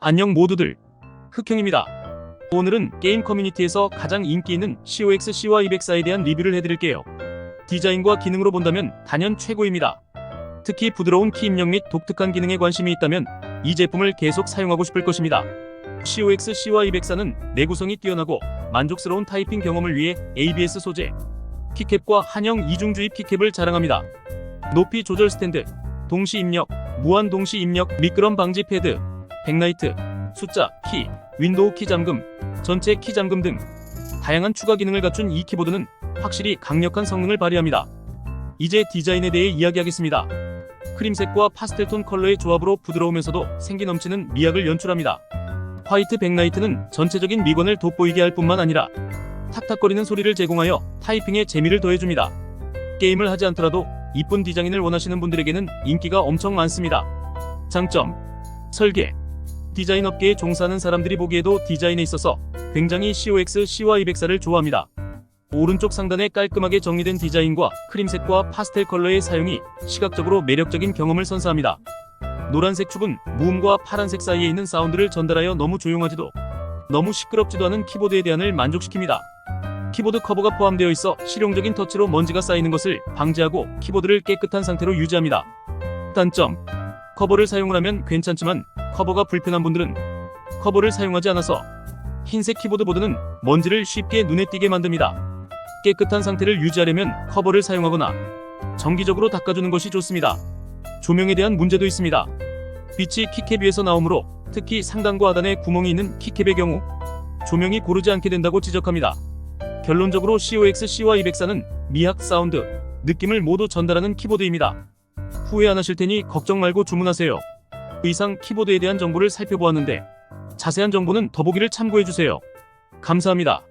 안녕 모두들. 흑형입니다. 오늘은 게임 커뮤니티에서 가장 인기 있는 COX CY204에 대한 리뷰를 해드릴게요. 디자인과 기능으로 본다면 단연 최고입니다. 특히 부드러운 키 입력 및 독특한 기능에 관심이 있다면 이 제품을 계속 사용하고 싶을 것입니다. COX CY204는 내구성이 뛰어나고 만족스러운 타이핑 경험을 위해 ABS 소재, 키캡과 한형 이중 주입 키캡을 자랑합니다. 높이 조절 스탠드, 동시 입력, 무한 동시 입력, 미끄럼 방지 패드, 백라이트, 숫자, 키, 윈도우 키 잠금, 전체 키 잠금 등 다양한 추가 기능을 갖춘 이 키보드는 확실히 강력한 성능을 발휘합니다. 이제 디자인에 대해 이야기하겠습니다. 크림색과 파스텔톤 컬러의 조합으로 부드러우면서도 생기 넘치는 미학을 연출합니다. 화이트 백라이트는 전체적인 미건을 돋보이게 할 뿐만 아니라 탁탁거리는 소리를 제공하여 타이핑에 재미를 더해줍니다. 게임을 하지 않더라도 이쁜 디자인을 원하시는 분들에게는 인기가 엄청 많습니다. 장점 설계 디자인 업계에 종사하는 사람들이 보기에도 디자인에 있어서 굉장히 COX CY204를 좋아합니다. 오른쪽 상단에 깔끔하게 정리된 디자인과 크림색과 파스텔 컬러의 사용이 시각적으로 매력적인 경험을 선사합니다. 노란색 축은 무음과 파란색 사이에 있는 사운드를 전달하여 너무 조용하지도 너무 시끄럽지도 않은 키보드에 대한을 만족시킵니다. 키보드 커버가 포함되어 있어 실용적인 터치로 먼지가 쌓이는 것을 방지하고 키보드를 깨끗한 상태로 유지합니다. 단점 커버를 사용을 하면 괜찮지만 커버가 불편한 분들은 커버를 사용하지 않아서 흰색 키보드보드는 먼지를 쉽게 눈에 띄게 만듭니다. 깨끗한 상태를 유지하려면 커버를 사용하거나 정기적으로 닦아주는 것이 좋습니다. 조명에 대한 문제도 있습니다. 빛이 키캡 위에서 나오므로 특히 상단과 하단에 구멍이 있는 키캡의 경우 조명이 고르지 않게 된다고 지적합니다. 결론적으로 COX CY204는 미학 사운드, 느낌을 모두 전달하는 키보드입니다. 후회 안 하실 테니 걱정 말고 주문하세요. 이상 키보드에 대한 정보를 살펴보았는데 자세한 정보는 더보기를 참고해주세요. 감사합니다.